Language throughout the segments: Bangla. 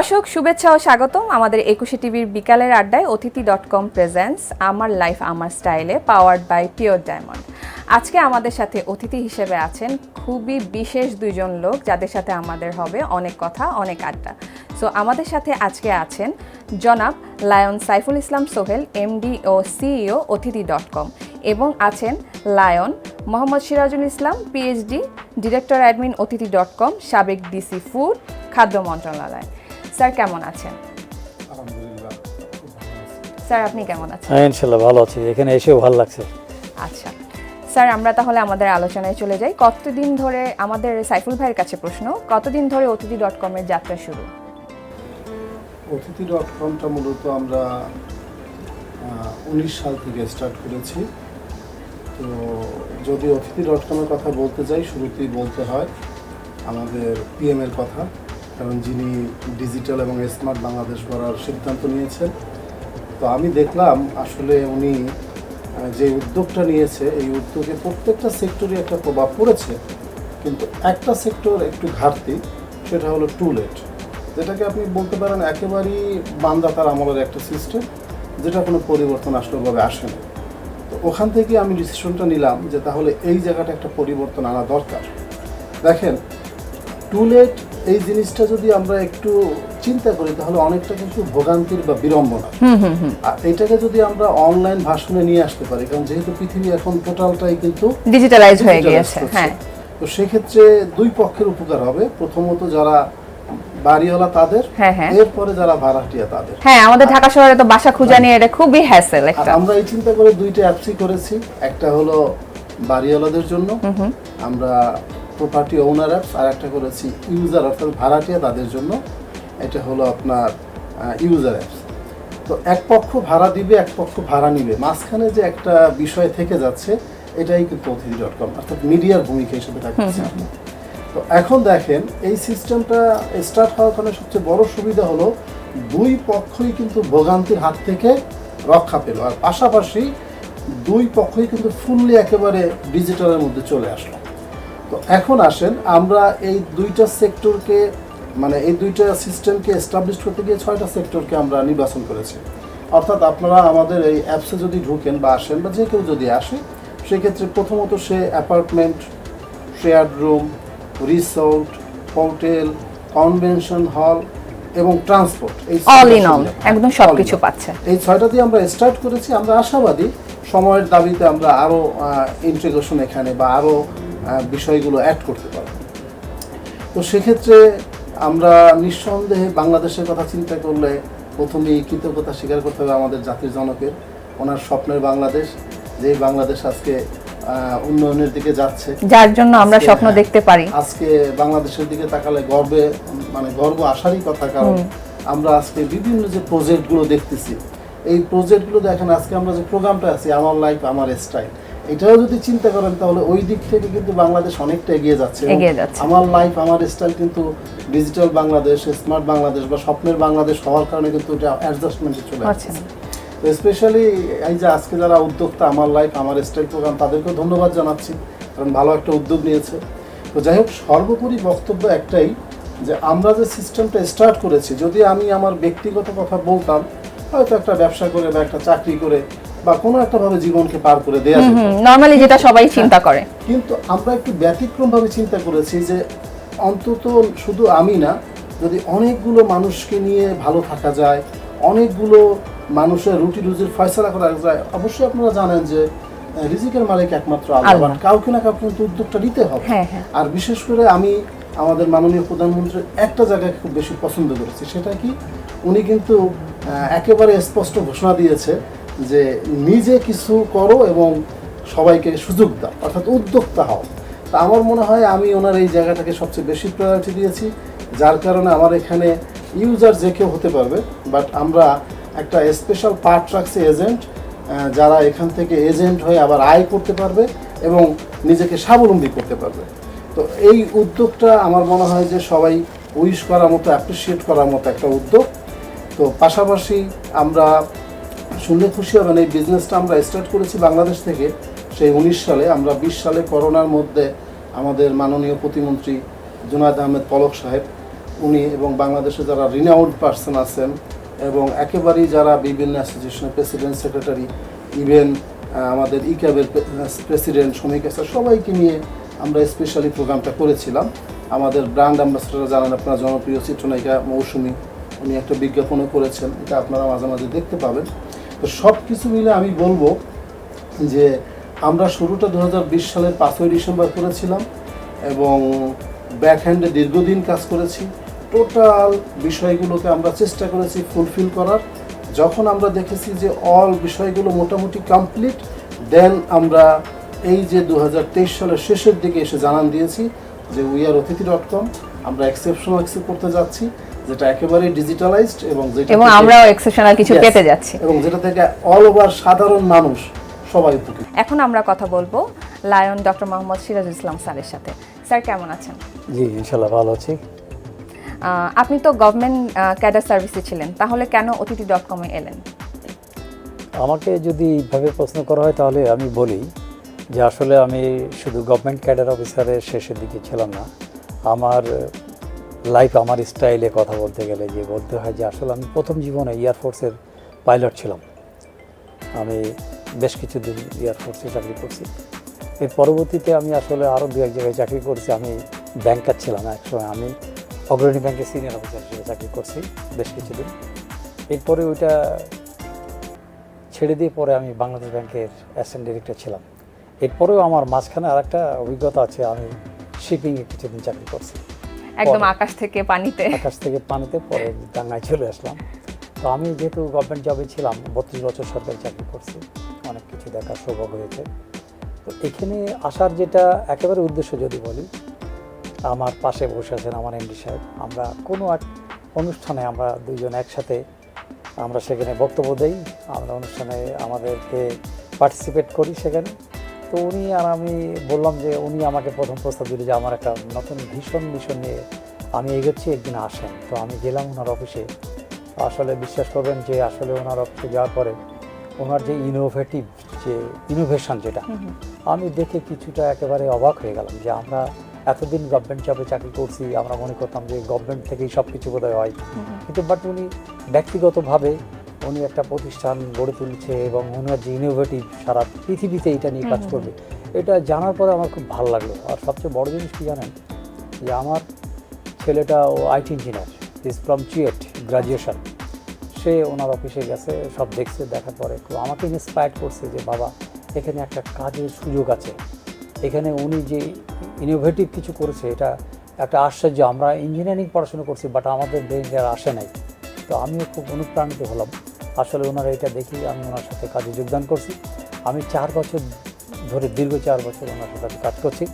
দর্শক, শুভেচ্ছা ও স্বাগতম আমাদের একুশে টিভির বিকালের আড্ডায় অতিথি ডট কম প্রেজেন্টস আমার লাইফ আমার স্টাইলে পাওয়ার্ড বাই পিওর ডায়মন্ড আজকে আমাদের সাথে অতিথি হিসেবে আছেন খুবই বিশেষ দুইজন লোক, যাদের সাথে আমাদের হবে অনেক কথা, অনেক আড্ডা। সো আমাদের সাথে আজকে আছেন জনাব লায়ন সাইফুল ইসলাম সোহেল এমডি ও সিইও অতিথি ডট কম এবং আছেন Lion Mohammad Sirajul Islam PhD director admin Atithi dot com সাবেক ডিসি ফুড খাদ্য মন্ত্রণালয়। স্যার কেমন আছেন? আলহামদুলিল্লাহ খুব ভালো আছি। স্যার আপনি কেমন আছেন? হ্যাঁ ইনশাল্লাহ ভালো আছি। এখানে এসেও ভালো লাগছে। আচ্ছা। স্যার আমরা তাহলে আমাদের আলোচনায় চলে যাই। কতদিন ধরে আমাদের সাইফুল ভাইয়ের কাছে প্রশ্ন কতদিন ধরে অতিথি ডট কমের যাত্রা শুরু? অতিথি ডট কমটা মূলত আমরা উনিশ সাল থেকে স্টার্ট করেছি। তো যদি অতিথি ডট কমের কথা বলতে যাই শুরুতেই বলতে হয় আমাদের পিএম এর কথা। কারণ যিনি ডিজিটাল এবং স্মার্ট বাংলাদেশ গড়ার সিদ্ধান্ত নিয়েছেন। তো আমি দেখলাম আসলে উনি যে উদ্যোগটা নিয়েছে, এই উদ্যোগে প্রত্যেকটা সেক্টরে একটা প্রভাব পড়েছে। কিন্তু একটা সেক্টর একটু ঘাটতি, সেটা হলো টুলেট যেটাকে আপনি বলতে পারেন একেবারেই বান্দা তার আমলের একটা সিস্টেম যেটা কোনো পরিবর্তন আসলেভাবে আসেনি তো ওখান থেকে আমি ডিসিশনটা নিলাম যে তাহলে এই জায়গাটা একটা পরিবর্তন আনা দরকার। দেখেন টুলেট এই জিনিসটা যদি আমরা একটু চিন্তা করি তাহলে অনেকটা কিন্তু ভোগান্তির বা বিড়ম্বনা আর এটাকে যদি আমরা অনলাইন ভাষণে নিয়ে আসতে পারি কারণ যেহেতু পৃথিবী এখন টোটালটাই কিন্তু ডিজিটালাইজ হয়ে গিয়েছে হ্যাঁ। তো সেক্ষেত্রে দুই পক্ষের উপকার হবে। প্রথমত যারা বাড়িওয়ালা তাদের হ্যাঁ, হ্যাঁ। এরপরে যারা ভাড়াটিয়া তাদের। হ্যাঁ আমাদের ঢাকা শহরে তো বাসা খুঁজা নিয়ে এটা খুবই হ্যাসেল একটা। আমরা এই চিন্তা করে দুইটা অ্যাপসই করেছি। একটা হলো বাড়িওয়ালাদের জন্য। আমরা প্রপার্টি ওনার অ্যাপস আর একটা করেছি ইউজার অর্থাৎ ভাড়াটিয়া তাদের জন্য। এটা হলো আপনার ইউজার অ্যাপস তো এক পক্ষ ভাড়া দিবে এক পক্ষ ভাড়া নিবে। মাঝখানে যে একটা বিষয় থেকে যাচ্ছে এটাই কিন্তু অতিথি ডট কম অর্থাৎ মিডিয়ার ভূমিকা হিসেবে থাকছে তো এখন দেখেন এই সিস্টেমটা স্টার্ট হওয়ার কারণে সবচেয়ে বড় সুবিধা হলো দুই পক্ষই কিন্তু ভোগান্তির হাত থেকে রক্ষা পেল। আর পাশাপাশি দুই পক্ষই কিন্তু ফুললি একেবারে ডিজিটালের মধ্যে চলে আসলো। তো এখন আসেন আমরা এই দুইটা সেক্টরকে মানে এই দুইটা সিস্টেমকে এস্টাবলিশ করতে গিয়ে ছয়টা সেক্টরকে আমরা নির্বাচন করেছি। অর্থাৎ আপনারা আমাদের এই অ্যাপসে যদি ঢুকেন বা আসেন বা যে কেউ যদি আসে সেক্ষেত্রে প্রথমত সে apartment shared room resort hotel convention hall এবং ট্রান্সপোর্ট এই অল ইন অল একদম সবকিছু পাচ্ছে এই ছয়টা দিয়ে আমরা স্টার্ট করেছি। আমরা আশাবাদী সময়ের দাবিতে আমরা আরও ইন্টিগ্রেশন এখানে বা আরও বিষয়গুলো অ্যাড করতে পারব। তো সেক্ষেত্রে আমরা নিঃসন্দেহে বাংলাদেশের কথা চিন্তা করলে প্রথমেই কৃতজ্ঞতা স্বীকার করতে হবে আমাদের জাতির জনকের। ওনার স্বপ্নের বাংলাদেশ যে বাংলাদেশ আজকে উন্নয়নের দিকে যাচ্ছে। যার জন্য আমরা স্বপ্ন দেখতে পারি। আজকে বাংলাদেশের দিকে তাকালে গর্বে মানে গর্ব আসারই কথা কারণ আমরা আজকে বিভিন্ন যে প্রজেক্টগুলো দেখতেছি এই প্রজেক্টগুলো দেখেন আজকে আমরা যে প্রোগ্রামটা আছি আমার লাইফ আমার স্টাইল এটাও যদি চিন্তা করেন তাহলে ওই দিক থেকে কিন্তু বাংলাদেশ অনেকটা এগিয়ে যাচ্ছে। এগিয়ে যাচ্ছে। আমার লাইফ আমার স্টাইল কিন্তু ডিজিটাল বাংলাদেশ স্মার্ট বাংলাদেশ বা স্বপ্নের বাংলাদেশ হওয়ার কারণে কিন্তু এটা অ্যাডজাস্টমেন্টে চলে আসছে। স্পেশালি এই যে আজকে যারা উদ্যোক্তা আমার লাইফ আমার স্টাইল প্রোগ্রাম তাদেরকেও ধন্যবাদ জানাচ্ছি কারণ ভালো একটা উদ্যোগ নিয়েছে। তো যাই হোক সর্বোপরি বক্তব্য একটাই যে আমরা যে সিস্টেমটা স্টার্ট করেছি যদি আমি আমার ব্যক্তিগত কথা বলতাম হয়তো একটা ব্যবসা করে বা একটা চাকরি করে বা কোনো একটা ভাবে জীবনকে পার করে নর্মালি যেটা সবাই চিন্তা করে কিন্তু আমরা একটু ব্যতিক্রমভাবে চিন্তা করেছি যে অন্তত শুধু আমি না যদি অনেকগুলো মানুষকে নিয়ে ভালো থাকা যায় অনেকগুলো মানুষের রুটি রুজির ফয়সলা করা যায় অবশ্যই আপনারা জানেন যে রিজিকের মালিক একমাত্র আল্লাহ। কাউকে না কাউকে কিন্তু উদ্যোগটা নিতে হবে হ্যাঁ, হ্যাঁ। আর বিশেষ করে আমি আমাদের মাননীয় প্রধানমন্ত্রীর একটা জায়গায় খুব বেশি পছন্দ করেছি সেটা কি উনি কিন্তু একেবারে স্পষ্ট ঘোষণা দিয়েছে যে নিজে কিছু করো এবং সবাইকে সুযোগ দাও, অর্থাৎ উদ্যোক্তা হও। তা আমার মনে হয় আমি ওনার এই জায়গাটাকে সবচেয়ে বেশি প্রায়োরিটি দিয়েছি, যার কারণে আমার এখানে ইউজার যে কেউ হতে পারবে বাট আমরা একটা স্পেশাল পার্ট রাখছি এজেন্ট যারা এখান থেকে এজেন্ট হয়ে আবার আয় করতে পারবে এবং নিজেকে স্বাবলম্বী করতে পারবে। তো এই উদ্যোগটা আমার মনে হয় যে সবাই উইশ করার মতো অ্যাপ্রিসিয়েট করার মতো একটা উদ্যোগ। তো পাশাপাশি আমরা শুনলে খুশি হবেন, এই বিজনেসটা আমরা স্টার্ট করেছি বাংলাদেশ থেকে সেই উনিশ সালে। আমরা বিশ সালে করোনার মধ্যে আমাদের মাননীয় প্রতিমন্ত্রী জুনায়দ আহমেদ পলক সাহেব, উনি এবং বাংলাদেশে যারা রিনাউন্ড পার্সন আছেন এবং একেবারেই যারা বিভিন্ন অ্যাসোসিয়েশনের প্রেসিডেন্ট সেক্রেটারি ইভেন আমাদের ইক্যাবের প্রেসিডেন্ট শ্রমিক আছে, সবাইকে নিয়ে আমরা স্পেশালি প্রোগ্রামটা করেছিলাম। আমাদের ব্র্যান্ড অ্যাম্বাসেডার জানেন আপনার, জনপ্রিয় চিত্রনায়িকা মৌসুমী, উনি একটা বিজ্ঞাপনও করেছেন, এটা আপনারা মাঝে মাঝে দেখতে পাবেন। তো সব কিছু মিলে আমি বলব যে আমরা শুরুটা দু হাজার বিশ সালের পাঁচই ডিসেম্বর করেছিলাম এবং ব্যাকহ্যান্ডে দীর্ঘদিন কাজ করেছি। টোটাল বিষয়গুলোকে আমরা চেষ্টা করেছি ফুলফিল করার। যখন আমরা দেখেছি যে অল বিষয়গুলো মোটামুটি কমপ্লিট, দেন আমরা এই যে দু হাজার তেইশ সালের শেষের দিকে এসে জানান দিয়েছি যে উই আর অতিথি ডট কম আমরা এক্সেপশনাল অ্যাক্সেপ্ট করতে যাচ্ছি। যেটা একেবারে ডিজিটালাইজড এবং যেটা এবং আমরাও এক্সেপশনাল কিছু পেতে যাচ্ছি। এবং যেটা থেকে অল ওভার সাধারণ মানুষ সবাই উপকৃত। এখন আমরা কথা বলব লায়ন ডক্টর মোহাম্মদ সিরাজুল ইসলাম স্যারের সাথে। স্যার কেমন আছেন? জি ইনশাল্লাহ ভালো আছি। আহ, আপনি তো গভর্নমেন্ট ক্যাডার সার্ভিসে ছিলেন তাহলে কেন অতিথি ডট কমে এলেন? আমাকে যদি এইভাবে প্রশ্ন করা হয় তাহলে আমি বলি যে আসলে আমি শুধু গভর্নমেন্ট ক্যাডার অফিসারের শেষের দিকে ছিলাম না। আমার লাইফ আমার স্টাইলে কথা বলতে গেলে যে বলতে হয় যে আসলে আমি প্রথম জীবনে এয়ারফোর্সের পাইলট ছিলাম। আমি বেশ কিছুদিন এয়ারফোর্সে চাকরি করছি। এর পরবর্তীতে আমি আসলে আরও দু এক জায়গায় চাকরি করছি। আমি ব্যাংকার ছিলাম একসময়। আমি অগ্রণী ব্যাংকের সিনিয়র অফিসার হিসেবে চাকরি করছি বেশ কিছুদিন। এরপরে ওইটা ছেড়ে দিয়ে পরে আমি বাংলাদেশ ব্যাংকের অ্যাসিস্ট্যান্ট ডিরেক্টর ছিলাম। এরপরেও আমার মাঝখানে আরেকটা অভিজ্ঞতা আছে। আমি শিপিংয়ে কিছুদিন চাকরি করছি। একদম আকাশ থেকে পানিতে। আকাশ থেকে পানিতে পরে ডাঙ্গায় চলে আসলাম। তো আমি যেহেতু গভর্নমেন্ট জবে ছিলাম বত্রিশ বছর সরকারি চাকরি করছি অনেক কিছু দেখার সৌভাগ্য হয়েছে। তো এখানে আসার যেটা একেবারে উদ্দেশ্য যদি বলি আমার পাশে বসে আছেন আমার এমডি সাহেব। আমরা কোনো এক অনুষ্ঠানে আমরা দুইজন একসাথে আমরা সেখানে বক্তব্য দেই। আমরা অনুষ্ঠানে আমাদেরকে পার্টিসিপেট করি সেখানে। তো উনি আর আমি বললাম যে উনি আমাকে প্রথম প্রস্তাব দিল যে আমার একটা নতুন ভীষণ ভীষণ নিয়ে আমি এগোচ্ছি একদিন আসেন। তো আমি গেলাম ওনার অফিসে আসলে বিশ্বাস করবেন যে আসলে ওনার অফিসে যাওয়ার পরে ওনার যে ইনোভেটিভ যে ইনোভেশন যেটা আমি দেখে কিছুটা একেবারে অবাক হয়ে গেলাম যে আমরা এতদিন গভর্নমেন্ট জবে চাকরি করছি আমরা মনে করতাম যে গভর্নমেন্ট থেকেই সব কিছু বোধহয় হয়। কিন্তু বাট উনি ব্যক্তিগতভাবে উনি একটা প্রতিষ্ঠান গড়ে তুলছে এবং ওনার যে ইনোভেটিভ সারা পৃথিবীতে এটা নিয়ে কাজ করবে এটা জানার পরে আমার খুব ভালো লাগল। আর সবচেয়ে বড় জিনিস কি জানেন? যে আমার ছেলেটা ও IT engineer is from CUET graduation সে ওনার অফিসে গেছে সব দেখছে দেখার পরে খুব আমাকে ইন্সপায়ার করছে যে বাবা এখানে একটা কাজের সুযোগ আছে। এখানে উনি যে ইনোভেটিভ কিছু করেছে এটা একটা আশ্চর্য। আমরা ইঞ্জিনিয়ারিং পড়াশোনা করছি বাট আমাদের ব্রেনে আর আসে নাই। তো আমিও খুব অনুপ্রাণিত হলাম। আসলে ওনারা এটা দেখি আমি ওনার সাথে কাজে যোগদান করছি। আমি চার বছর ধরে দীর্ঘ চার বছর ওনার সাথে কাজ করছি।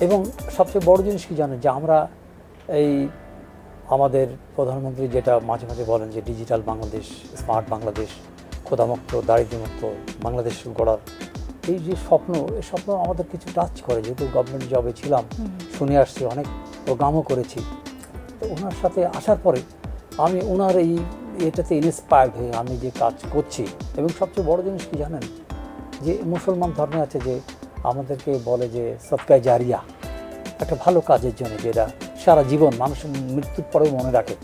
এবং সবচেয়ে বড় জিনিস কি জানেন? যে আমরা এই আমাদের প্রধানমন্ত্রী যেটা মাঝে মাঝে বলেন যে ডিজিটাল বাংলাদেশ স্মার্ট বাংলাদেশ ক্ষুধামুক্ত দারিদ্র্যমুক্ত বাংলাদেশ গড়ার এই যে স্বপ্ন এই স্বপ্ন আমাদের কিছু টাচ করে। যেহেতু গভর্নমেন্ট জবে ছিলাম শুনে আসছি অনেক প্রোগ্রামও করেছি। তো ওনার সাথে আসার পরে আমি ওনার এই এটাতে ইন্সপায়ার্ড হয়ে আমি যে কাজ করছি। এবং সবচেয়ে বড় জিনিস কি জানেন? যে মুসলমান ধর্মে আছে যে আমাদেরকে বলে যে সৎকায় জারিয়া। একটা ভালো কাজের জন্য যেটা সারা জীবন মানুষ মৃত্যুর পরেও মনে রাখে।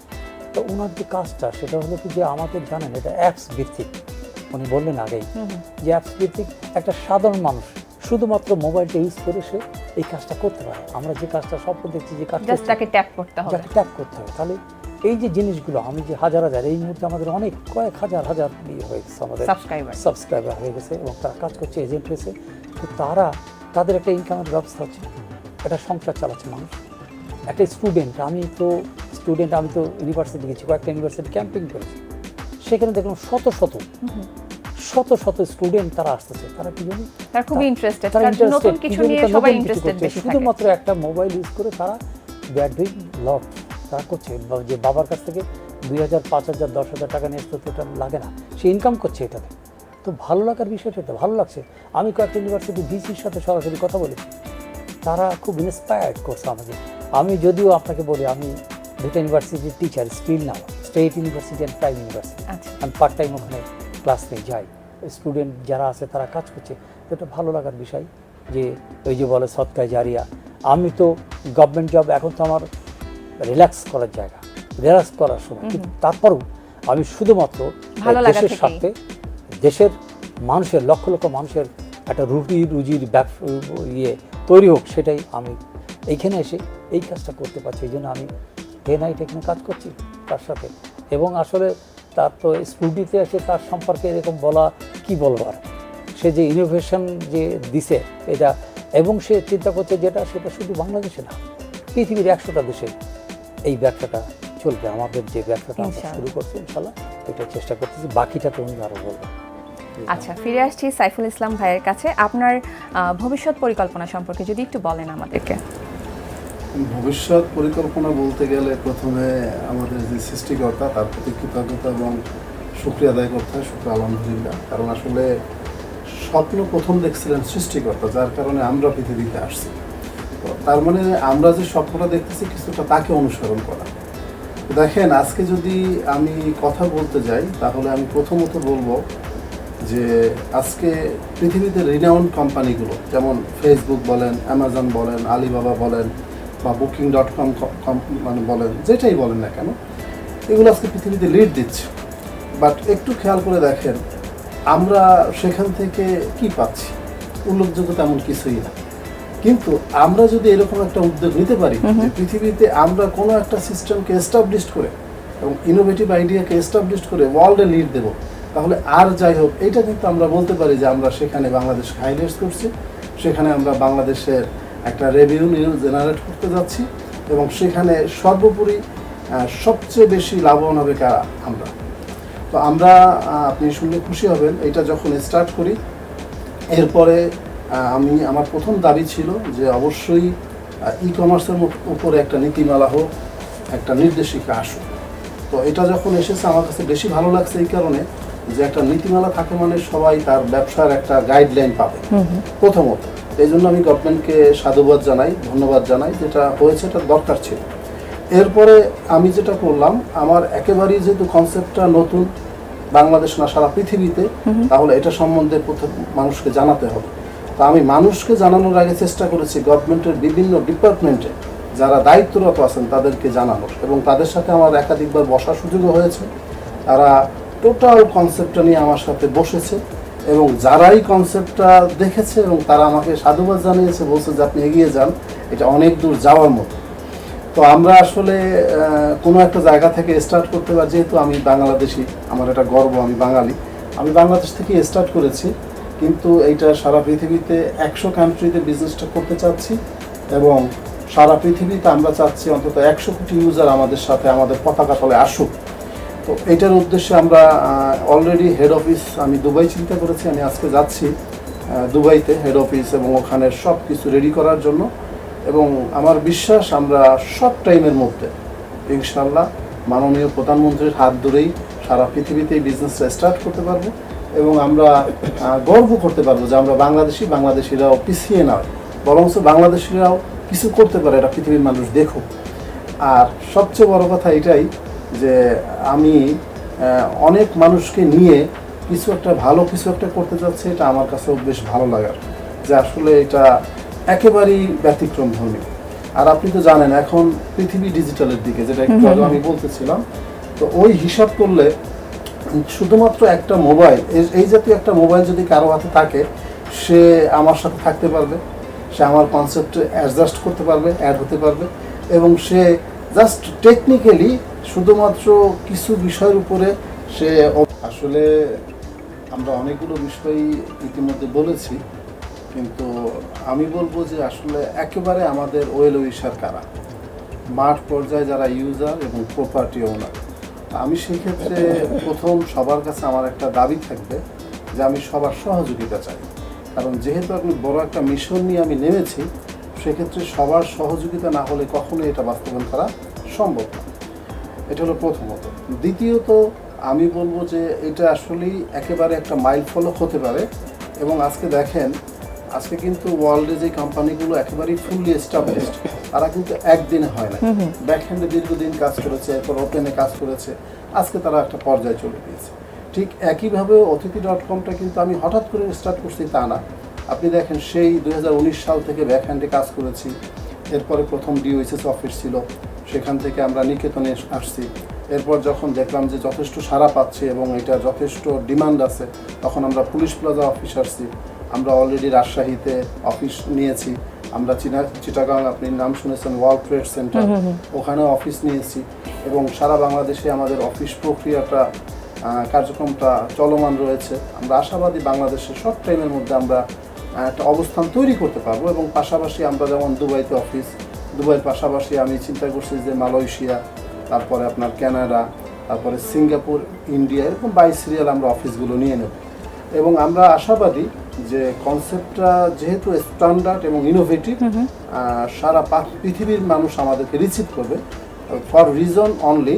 তো ওনার যে কাজটা সেটা হলো কি যে আমাদের জানেন এটা অ্যাপস ভিত্তিক। উনি বললেন আগেই যে অ্যাপস ভিত্তিক একটা সাধারণ মানুষ শুধুমাত্র মোবাইলটা ইউজ করে সে এই কাজটা করতে পারে। আমরা যে কাজটা স্বপ্ন দেখছি যে কাজটা ট্যাপ করতে হবে। ট্যাপ করতে হবে। তাহলে এই যে জিনিসগুলো আমি যে হাজার হাজার এই মুহূর্তে আমাদের অনেক কয়েক হাজার হাজার ইয়ে হয়ে গেছে আমাদের সাবস্ক্রাইবার সাবস্ক্রাইবার হয়ে গেছে এবং তারা কাজ করছে এজেন্ট হয়েছে। তো তারা তাদের একটা ইনকামের ব্যবস্থা হচ্ছে। একটা সংসার চালাচ্ছে মানুষ। একটা স্টুডেন্ট আমি তো স্টুডেন্ট আমি তো ইউনিভার্সিটি গেছি কয়েকটা ইউনিভার্সিটি ক্যাম্পিং করেছি। সেখানে দেখলাম শত শত শত শত স্টুডেন্ট তারা আসতেছে। তারা কি জানি? তারা খুবই ইন্টারেস্টেড তারা নতুন কিছু নিয়ে সবাই নতুন ইন্টারেস্টেড বেশি শুধুমাত্র একটা মোবাইল ইউজ করে তারা দে আর ডুইং লট তারা করছে যে বাবার কাছ থেকে দুই হাজার পাঁচ হাজার দশ হাজার টাকা নিয়ে আসতে তো এটা লাগে না। সে ইনকাম করছে এটাতে। তো ভালো লাগার বিষয়টা এটা ভালো লাগছে। আমি কয়েকটা ইউনিভার্সিটি ভিসির সাথে সরাসরি কথা বলেছি তারা খুব ইন্সপায়ার্ড করছে আমাকে। আমি যদিও আপনাকে বলি আমি দুটো ইউনিভার্সিটির teacher still now state university and prime university আমি পার্ট টাইম ওখানে ক্লাস নিয়ে যাই। স্টুডেন্ট যারা আছে তারা কাজ করছে। তো এটা ভালো লাগার বিষয় যে ওই যে বলে সৎকায় জারিয়া। আমি তো গভর্নমেন্ট জব এখন তো আমার রিল্যাক্স করার জায়গা রিল্যাক্স করার সময়। কিন্তু তারপরেও আমি শুধুমাত্র দেশের স্বার্থে দেশের মানুষের লক্ষ লক্ষ মানুষের একটা রুটি রুজির ব্যবসা ইয়ে তৈরি হোক সেটাই আমি এইখানে এসে এই কাজটা করতে পারছি। এই জন্য আমি ডে নাইট এখানে কাজ করছি তার সাথে। এবং আসলে তার তো স্কুটিতে এসে তার সম্পর্কে এরকম বলা কি বলবার সে যে ইনোভেশন যে দিছে এটা এবং সে চিন্তা করছে যেটা সেটা শুধু বাংলাদেশে না পৃথিবীর একশোটা দেশে এই ব্যবসাটা চলবে আমাদের যে ব্যবসাটা আমরা। শুরু করছি ইনশাল্লাহ এটা চেষ্টা করতেছি বাকিটা তুমি আরও বলব আচ্ছা ফিরে আসছি সাইফুল ইসলাম ভাইয়ের কাছে। আপনার ভবিষ্যৎ পরিকল্পনা সম্পর্কে যদি একটু বলেন আমাদেরকে। ভবিষ্যৎ পরিকল্পনা বলতে গেলে প্রথমে আমাদের যে সৃষ্টিকর্তা তার প্রতি কৃতজ্ঞতা এবং শুক্রিয়া আদায় করতে হয় শুক্র আলহামদুলিল্লাহ। কারণ আসলে স্বপ্ন প্রথম দেখছিলেন সৃষ্টিকর্তা যার কারণে আমরা পৃথিবীতে আসছি। তার মানে আমরা যে স্বপ্নটা দেখতেছি কিছুটা তাকে অনুসরণ করা। দেখেন, আজকে যদি আমি কথা বলতে যাই, তাহলে আমি প্রথমত বলব যে আজকে পৃথিবীতে রিনাউন্ড কোম্পানিগুলো যেমন ফেসবুক বলেন অ্যামাজন বলেন আলিবাবা বলেন, বা বুকিং ডট কম মানে বলেন, যেটাই বলেন না কেন, এগুলো আজকে পৃথিবীতে লিড দিচ্ছে। বাট একটু খেয়াল করে দেখেন, আমরা সেখান থেকে কি পাচ্ছি? উল্লেখযোগ্য তেমন কিছুই না। কিন্তু আমরা যদি এরকম একটা উদ্যোগ নিতে পারি যে পৃথিবীতে আমরা কোনো একটা সিস্টেমকে এস্টাবলিশ করে এবং ইনোভেটিভ আইডিয়াকে এস্টাবলিশ করে ওয়ার্ল্ডে লিড দেব তাহলে আর যাই হোক এটা কিন্তু আমরা বলতে পারি যে আমরা সেখানে বাংলাদেশ হাইলাইট করছি সেখানে আমরা বাংলাদেশের একটা রেভিনিউ জেনারেট করতে যাচ্ছি এবং সেখানে সর্বোপরি সবচেয়ে বেশি লাভবান হবে কারা? আমরা। তো আমরা আপনি শুনলে খুশি হবেন এটা যখন স্টার্ট করি এরপরে আমি আমার প্রথম দাবি ছিল যে অবশ্যই ই কমার্সের উপরে একটা নীতিমালা হোক একটা নির্দেশিকা আসুক। তো এটা যখন এসেছে আমার কাছে বেশি ভালো লাগছে এই কারণে যে একটা নীতিমালা থাকে মানে সবাই তার ব্যবসার একটা গাইডলাইন পাবে। প্রথমত এই জন্য আমি গভর্নমেন্টকে সাধুবাদ জানাই ধন্যবাদ জানাই যেটা হয়েছে এটা দরকার ছিল। এরপরে আমি যেটা করলাম আমার একেবারেই যেহেতু কনসেপ্টটা নতুন বাংলাদেশ না সারা পৃথিবীতে তাহলে এটা সম্বন্ধে প্রথম মানুষকে জানাতে হবে। তো আমি মানুষকে জানানোর আগে চেষ্টা করেছি গভর্নমেন্টের বিভিন্ন ডিপার্টমেন্টে যারা দায়িত্বরত আছেন তাদেরকে জানানোর এবং তাদের সাথে আমার একাধিকবার বসার সুযোগও হয়েছে। তারা টোটাল কনসেপ্টটা নিয়ে আমার সাথে বসেছে এবং যারাই কনসেপ্টটা দেখেছে এবং তারা আমাকে সাধুবাদ জানিয়েছে, বলছে যে আপনি এগিয়ে যান, এটা অনেক দূর যাওয়ার মতো। তো আমরা আসলে কোনো একটা জায়গা থেকে স্টার্ট করতে পারি যেহেতু আমি বাংলাদেশি, আমার এটা গর্ব, আমি বাঙালি। আমি বাংলাদেশ থেকে স্টার্ট করেছি। কিন্তু এইটা সারা পৃথিবীতে একশো কান্ট্রিতে বিজনেসটা করতে চাচ্ছি এবং সারা পৃথিবীতে আমরা চাচ্ছি অন্তত একশো কোটি ইউজার আমাদের সাথে আমাদের পতাকা তলে আসুক। তো এইটার উদ্দেশ্যে আমরা অলরেডি হেড অফিস আমি দুবাই চিন্তা করেছি, আমি আজকে যাচ্ছি দুবাইতে হেড অফিস এবং ওখানে সব কিছু রেডি করার জন্য এবং আমার বিশ্বাস আমরা সব টাইমের মধ্যে ইনশাল্লাহ মাননীয় প্রধানমন্ত্রীর হাত ধরেই সারা পৃথিবীতে এই বিজনেসটা স্টার্ট করতে পারব। এবং আমরা গর্ব করতে পারব যে আমরা বাংলাদেশি বাংলাদেশিরাও পিছিয়ে নয়। বরঞ্চ বাংলাদেশিরাও কিছু করতে পারে এটা পৃথিবীর মানুষ দেখুক। আর সবচেয়ে বড় কথা এটাই যে আমি অনেক মানুষকে নিয়ে কিছু একটা ভালো কিছু একটা করতে যাচ্ছে এটা আমার কাছেও বেশ ভালো লাগার। যে আসলে এটা একেবারেই ব্যতিক্রম ধর্মী। আর আপনি তো জানেন এখন পৃথিবী ডিজিটালের দিকে যেটা একটু আগে আমি বলতেছিলাম তো ওই হিসাব করলে শুধুমাত্র একটা মোবাইল এই- জাতীয় একটা মোবাইল যদি কারও হাতে থাকে, সে আমার সাথে থাকতে পারবে, সে আমার কনসেপ্টে অ্যাডজাস্ট করতে পারবে অ্যাড হতে পারবে, এবং সে জাস্ট টেকনিক্যালি শুধুমাত্র কিছু বিষয়ের উপরে সে আসলে আমরা অনেকগুলো বিষয় ইতিমধ্যে বলেছি, কিন্তু আমি বলব যে আসলে একেবারে আমাদের ওয়েল উইশার কারা? মাঠ পর্যায়ে যারা ইউজার এবং প্রপার্টি ওনার আমি সেই ক্ষেত্রে প্রথম সবার কাছে আমার একটা দাবি থাকবে যে আমি সবার সহযোগিতা চাই। কারণ যেহেতু আমি বড় একটা মিশন নিয়ে আমি নেমেছি, সেক্ষেত্রে সবার সহযোগিতা না হলে কখনোই এটা বাস্তবায়ন করা সম্ভব না। এটা হলো প্রথমত। দ্বিতীয়ত, আমি বলব যে এটা আসলেই একেবারে একটা মাইল ফলক হতে পারে এবং আজকে দেখেন আজকে কিন্তু ওয়ার্ল্ডে যে কোম্পানিগুলো একেবারেই ফুললি এস্টাবলিশড তারা কিন্তু একদিনে হয় না ব্যাকহ্যান্ডে দীর্ঘদিন কাজ করেছে এরপর ওপেনে কাজ করেছে। আজকে তারা একটা পর্যায়ে চলে গিয়েছে। ঠিক একইভাবে অতিথি ডট কমটা কিন্তু আমি হঠাৎ করে স্টার্ট করছি তা না। আপনি দেখেন সেই দুই হাজার উনিশ সাল থেকে ব্যাকহ্যান্ডে কাজ করেছি। এরপরে প্রথম ডিওএসএস অফিস ছিল। সেখান থেকে আমরা নিকেতনে আসছি। এরপর যখন দেখলাম যে যথেষ্ট সাড়া পাচ্ছি এবং এটা যথেষ্ট ডিমান্ড আছে তখন আমরা পুলিশ প্লাজা অফিস আসছি। আমরা অলরেডি রাজশাহীতে অফিস নিয়েছি। আমরা চিনা চিটাগাং আপনি নাম শুনেছেন ওয়ার্ল্ড ট্রেড সেন্টার ওখানে অফিস নিয়েছি। এবং সারা বাংলাদেশে আমাদের অফিস প্রক্রিয়াটা কার্যক্রমটা চলমান রয়েছে। আমরা আশাবাদী বাংলাদেশের শর্ট টাইমের মধ্যে আমরা একটা অবস্থান তৈরি করতে পারব। এবং পাশাপাশি আমরা যেমন দুবাইতে অফিস দুবাইয়ের পাশাপাশি আমি চিন্তা করছি যে মালয়েশিয়া তারপরে আপনার কানাডা তারপরে সিঙ্গাপুর ইন্ডিয়া এরকম বাইশ সিরিয়াল আমরা অফিসগুলো নিয়ে নেব। এবং আমরা আশাবাদী যে কনসেপ্টটা যেহেতু স্ট্যান্ডার্ড এবং ইনোভেটিভ সারা পৃথিবীর মানুষ আমাদেরকে রিসিভ করবে। ফর রিজন অনলি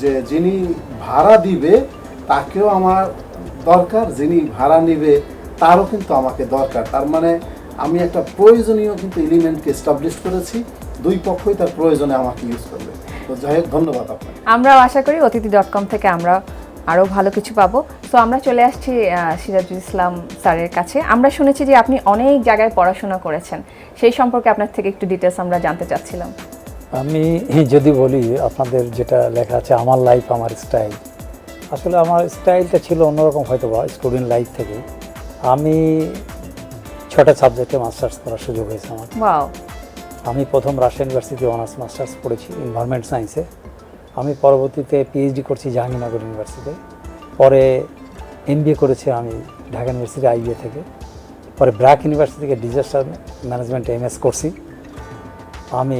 যে যিনি ভাড়া দিবে তাকেও আমার দরকার। যিনি ভাড়া নিবে তারও কিন্তু আমাকে দরকার। তার মানে আমি একটা প্রয়োজনীয় কিন্তু এলিমেন্টকে এস্টাবলিশ করেছি। দুই পক্ষই তার প্রয়োজনে আমাকে ইউজ করবে। তো যাই হোক ধন্যবাদ আপনাকে। আমরাও আশা করি অতিথি ডট কম থেকে আমরা আরও ভালো কিছু পাবো। তো আমরা চলে আসছি সিরাজুল ইসলাম স্যারের কাছে। আমরা শুনেছি যে আপনি অনেক জায়গায় পড়াশোনা করেছেন। সেই সম্পর্কে আপনার থেকে একটু ডিটেলস আমরা জানতে চাচ্ছিলাম। আমি যদি বলি আপনাদের যেটা লেখা আছে আমার লাইফ আমার স্টাইল আসলে আমার স্টাইলটা ছিল অন্যরকম হয়তো বা স্টুডেন্ট লাইফ থেকে। আমি ছটা সাবজেক্টে মাস্টার্স করার সুযোগ হয়েছে আমার। আমি প্রথম রাজশাহী ইউনিভার্সিটি অনার্স মাস্টার্স পড়েছি ইনভারমেন্ট সায়েন্সে আমি পরবর্তীতে পিএইচডি করছি জাহাঙ্গীরনগর ইউনিভার্সিটিতে পরে এমবিএ করেছি আমি ঢাকা ইউনিভার্সিটি আইবিএ থেকে। পরে ব্র্যাক ইউনিভার্সিটি থেকে ডিজাস্টার ম্যানেজমেন্ট এমএস করছি। আমি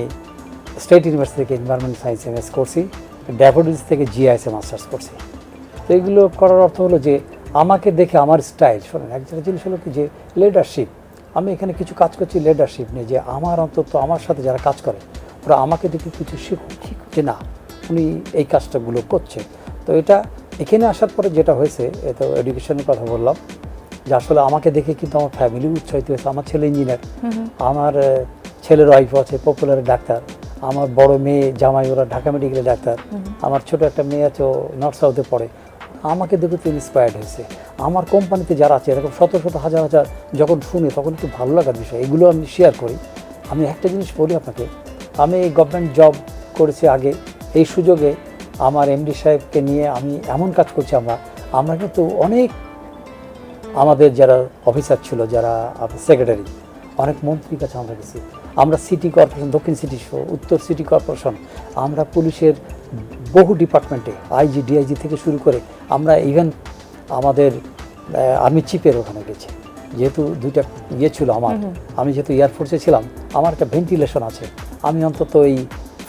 স্টেট ইউনিভার্সিটি থেকে এনভায়রনমেন্ট সায়েন্স এমএস করছি। ড্যাফোডিলস থেকে জিআইএসএ মাস্টার্স করছি। তো এগুলো করার অর্থ হলো যে আমাকে দেখে আমার স্টাইল শোনেন একটা জিনিস হলো কি যে লিডারশিপ আমি এখানে কিছু কাজ করছি লিডারশিপ নিয়ে যে আমার অন্তত আমার সাথে যারা কাজ করে ওরা আমাকে দেখে কিছু শিখুক। যে না উনি এই কাজটাগুলো করছে তো এটা এখানে আসার পরে যেটা হয়েছে এ তো এডুকেশনের কথা বললাম যে আসলে আমাকে দেখে কিন্তু আমার ফ্যামিলি উৎসাহিত হয়েছে। আমার ছেলে ইঞ্জিনিয়ার আমার ছেলের ওয়াইফও আছে পপুলার ডাক্তার। আমার বড় মেয়ে জামাই ওরা ঢাকা মেডিকেলে ডাক্তার। আমার ছোট একটা মেয়ে আছে ও নর্থ সাউথে পড়ে। আমাকে দেখে তো ইন্সপায়ার্ড হয়েছে। আমার কোম্পানিতে যারা আছে এরকম শত শত হাজার হাজার যখন শুনি তখন একটু ভালো লাগার বিষয়। এগুলো আমি শেয়ার করি। আমি একটা জিনিস বলি আপনাকে। আমি গভর্নমেন্ট জব করেছি আগে। এই সুযোগে আমার এমডি সাহেবকে নিয়ে আমি এমন কাজ করছি আমরা আমরা কিন্তু অনেক আমাদের যারা অফিসার ছিল যারা সেক্রেটারি অনেক মন্ত্রীর কাছে আমরা গেছি। আমরা সিটি কর্পোরেশন দক্ষিণ সিটি সহ উত্তর সিটি কর্পোরেশন আমরা পুলিশের বহু ডিপার্টমেন্টে আইজি ডিআইজি থেকে শুরু করে আমরা ইভেন আমাদের আর্মি চিফের ওখানে গেছি। যেহেতু দুইটা ইয়ে ছিল আমার আমি যেহেতু এয়ারফোর্সে ছিলাম আমার একটা ভেন্টিলেশন আছে। আমি অন্তত এই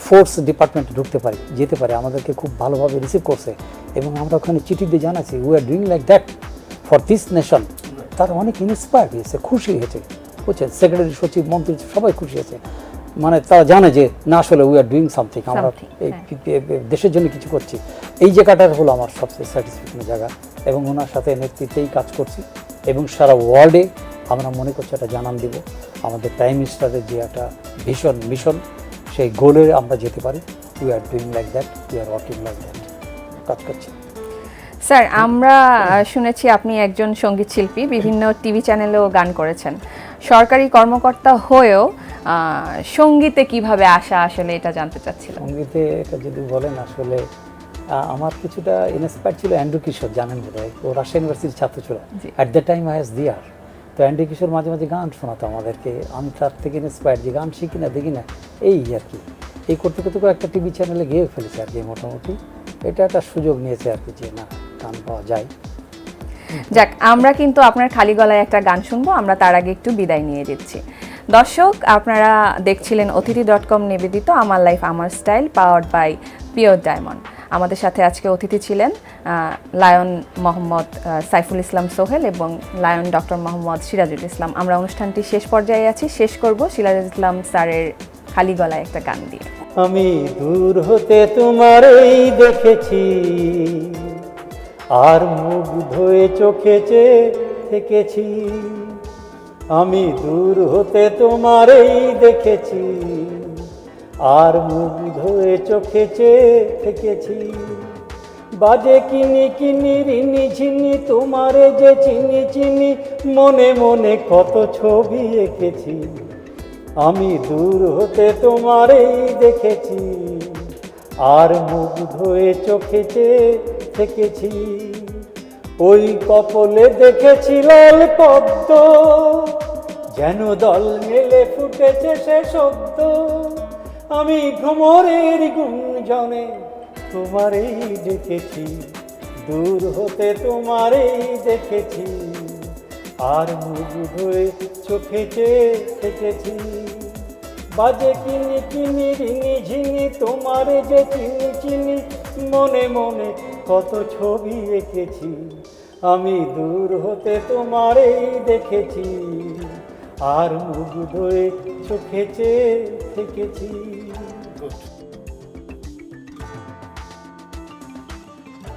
ফোর্স ডিপার্টমেন্টে ঢুকতে পারি যেতে পারি আমাদেরকে খুব ভালোভাবে রিসিভ করছে। এবং আমরা ওখানে চিঠি দিয়ে জানাচ্ছি we are doing like that for this nation তারা অনেক ইন্সপায়ার্ড হয়েছে খুশি হয়েছে। বুঝছেন? সেক্রেটারি সচিব মন্ত্রী সবাই খুশি হয়েছে। মানে তারা জানে যে না আসলে উই আর ডুইং সামথিং আমরা এই হ্যাঁ। দেশের জন্য কিছু করছি। এই জায়গাটার হলো আমার সবচেয়ে স্যাটিসফ্যাকশনের জায়গা। এবং ওনার সাথে নেতৃত্বেই কাজ করছি। এবং সারা ওয়ার্ল্ডে আমরা মনে করছি একটা জানান দিব। আমাদের প্রাইম মিনিস্টারের যে একটা ভীষণ মিশন সেই গোলে আমরা যেতে পারি। We are doing like that we are working like that কাজ করছি। স্যার আমরা শুনেছি আপনি একজন সংগীত শিল্পী বিভিন্ন টিভি চ্যানেলেও গান করেছেন। সরকারি কর্মকর্তা হয়েও সঙ্গীতে কীভাবে আসা আসলে এটা জানতে চাচ্ছিলাম। সঙ্গীতে এটা যদি বলেন আসলে আমার কিছুটা ইন্সপায়ার ছিল অ্যান্ড্রু কিশোর জানেন বোধ হয় ও রাজশাহী ইউনিভার্সিটির ছাত্র ছিল at the time I has there to Andrew কিশোর মাঝে মাঝে গান শোনাতো আমাদেরকে। আমি তার থেকে ইন্সপায়ার যে গান শিখি না, দেখি না, এই আর কি। এই করতে করতে করে একটা টিভি চ্যানেলে গিয়ে ফেলেছে আর কি মোটামুটি। এটা একটা সুযোগ নিয়েছে আর কি যে না, গান পাওয়া যায়। যাক, আমরা কিন্তু আপনার খালি গলায় একটা গান শুনব, আমরা তার আগে একটু বিদায় নিয়ে দিচ্ছি। দর্শক, আপনারা দেখছিলেন অতিথি ডট কম নিবেদিত, আমার লাইফ আমার style powered by pure diamond আমাদের সাথে আজকে অতিথি ছিলেন লায়ন মোহাম্মদ সাইফুল ইসলাম সোহেল এবং লায়ন ডক্টর মোহাম্মদ সিরাজুল ইসলাম। আমরা অনুষ্ঠানটি শেষ পর্যায়ে আছি। শেষ করব সিরাজুল ইসলাম স্যারের খালি গলায় একটা গান দিয়ে। আমি দূর হতে তোমারই দেখেছি, আর মুখ ধুয়ে চোখে থেকেছি। আমি দূর হতে তোমারই দেখেছি আর মুখ ধুয়ে চোখে চেয়ে থেকেছি। বাজে কিনি কিনি রিনি ঝিনি তোমারে যে চিনি চিনি, মনে মনে কত ছবি এঁকেছি। আমি দূর হতে তোমারই দেখেছি। আর মুখ ধুয়ে চোখে চেয়ে থেকেছি। ওই কপলে দেখেছি লাল পদ্ম, যেন দল মেলে ফুটেছে সে শব্দ। আমি ভ্রমরের গুঞ্জনে তোমারই দেখেছি, দূর হতে তোমারই দেখেছি, আর মুখ ধুয়ে চোখে চেয়ে থেকেছি। বাজে কিনি কিনি রিনি ঝিনি তোমারে যে চিনি চিনি, মনে মনে কত ছবি এঁকেছি। আমি দূর হতে তোমারেই দেখেছি। আর মুখ ধরে চোখে চেয়ে থেকেছি।